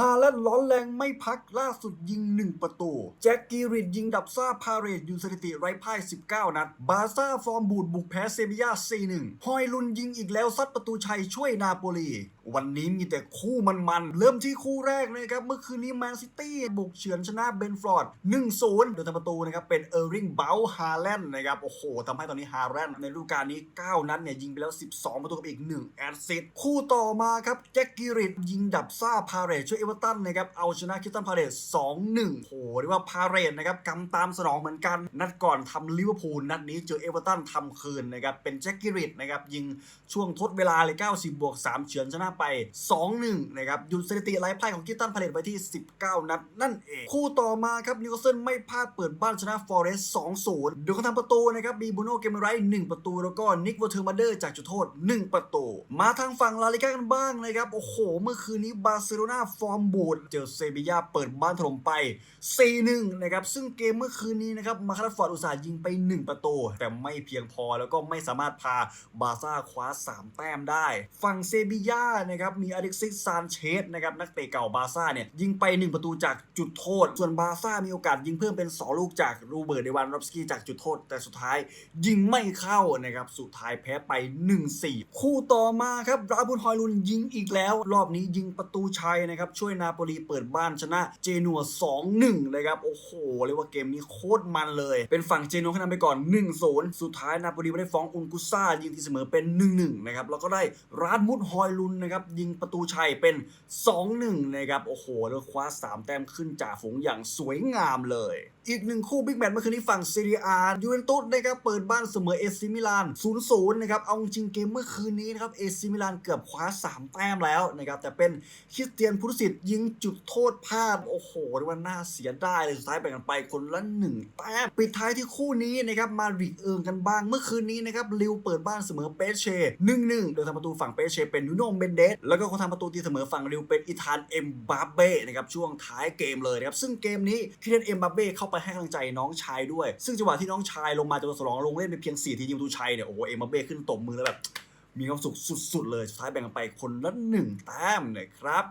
ฮาแลนด์ร้อนแรงไม่พักล่าสุดยิง 1 ประตู แจ็คกีริดยิงดับซ่าพาเรตอยู่สถิติไร้พ่าย 19 นัด บาซ่าฟอร์มบูดบุกแพ้เซบียา 4-1 ฮอยลุนยิงอีกแล้วซัดประตูชัยช่วยนาโปลี วันนี้มีแต่คู่มันๆ เริ่มที่คู่แรกนะครับ เมื่อคืนนี้แมนซิตี้บุกเฉือนชนะเบนฟอร์ด 1-0 โดยทำประตูนะครับเป็นเออร์ริงเบลฮาแลนด์นะครับ โอ้โหทำให้ตอนนี้ฮาแลนด์ในฤดูกาลนี้ 9 นัดเนี่ยยิงไปแล้ว 12 ประตูกับอีก 1 แอสซิสต์ คู่ต่อมาครับแจ็คกิริดยิงดับซ่าพาเรตช่วยเอเวอร์ตันนะครับเอาชนะคิสตันพาเรต2-1โหเรียกว่าพาเรตนะครับกำตามสนองเหมือนกัน นัดก่อนทำลิเวอร์พูลนัดนี้เจอเอเวอร์ตันทำคืนนะครับเป็นแจ็คกิริดนะครับยิงช่วงทดเวลาเลย 90 บวก 3 เฉือนชนะไป 2-1 นะครับหยุดสถิติไร้พ่ายของคิสตันพาเลตไว้ที่ 19 นัดนั่นเอง คู่ต่อมาครับนิวคาสเซิลไม่พลาดเปิดบ้านชนะฟอเรสต์2-0โดยเขาทำประตูนะครับมีบูโน่เกมไรท์1ประตู แล้วก็นิกวอเทอร์มาเดอร์จากจุดโทษ 1 ประตู มาทางฝั่งลาลิก้ากันบ้างนะครับโอ้โห เมื่อคืนนี้บาร์เซโลนาฟอร์มบูดเจอเซบียาเปิดบ้านถล่มไป 4-1 นะครับ ซึ่งเกมเมื่อคืนนี้นะครับ มาคาร์ฟอร์ดอุตส่าห์ยิงไป 1 ประตู แต่ไม่เพียงพอแล้วก็ไม่สามารถพาบาซ่าคว้า 3 แต้มได้ ฝั่งเซบียานะครับ มีอเล็กซิสซานเชสนะครับ นักเตะเก่าบาซ่าเนี่ย ยิงไป 1 ประตูจากจุดโทษ ส่วนบาซ่ามีโอกาสยิงเพิ่มเป็น 2 ลูกจากรูเบิร์ตเดวันรอฟสกี้จากจุดโทษ แต่สุดท้ายยิงไม่เข้านะครับ สุดท้ายแพ้ไป 1-4 คู่ต่อมาครับราบุนฮอยลุนยิงอีกแล้ว รอบนี้ยิงประตูชัยนะครับช่วยนาโปลีเปิดบ้านชนะเจนัว 2-1นะครับ โอ้โห เรียกว่าเกมนี้โคตรมันเลย เป็นฝั่งเจนัวคะแนนไปก่อน 1-0 สุดท้ายนาโปลีไม่ได้ฟ้องอุนกุซ่า ยิงที่เสมอเป็น 1-1 นะครับ แล้วก็ได้ราดมุดฮอยลุนนะครับ ยิงประตูชัยเป็น 2-1 นะครับ โอ้โห แล้วคว้า 3 แต้มขึ้นจากฝูงอย่างสวยงามเลย อีกหนึ่งคู่บิ๊กแมตช์เมื่อคืนนี้ฝั่งซีเรียยูเวนตุสนะครับเปิดบ้านเสมอเอซิมิลาน 0-0 นะครับ เอาจริงเกมเมื่อคืนนี้นะครับเอซิมิลานเกือบคว้า 3 แต้มแล้วนะครับ แต่เป็นคริสเตียนพุทธศิษย์ยิงจุดโทษพลาดโอ้โหเรียกว่าน่าเสียดายเลยสุดท้ายแบ่งกันไปคนละ1แต้มปิดท้ายที่คู่นี้นะครับมาริดเอิงกันบ้างเมื่อคืนนี้นะครับลิวเปิดบ้านเสมอเปเช่1-1โดยทำประตูฝั่งเปเช่เป็นนูโนเบนเดสแล้วก็คนทำประตูตีเสมอฝั่งลิวเป็นอิธานเอ็มบาเบ้นะครับช่วงท้ายเกมเลยนะครับซึ่งเกมนี้คิเลียนเอ็มบาเบ้เข้าไปให้กำลังใจน้องชายด้วย ซึ่งจังหวะที่น้องชายลงมาจากตัวสำรองลงเล่นไปเพียง4ทียิงประตูชัยเนี่ยโอ้โหเอ็มบาเบ้ขึ้นตบมือแล้วแบบมีความสุขสุดๆเลยสุดท้ายแบ่งกันไปคนละหนึ่งแต้มนะครับ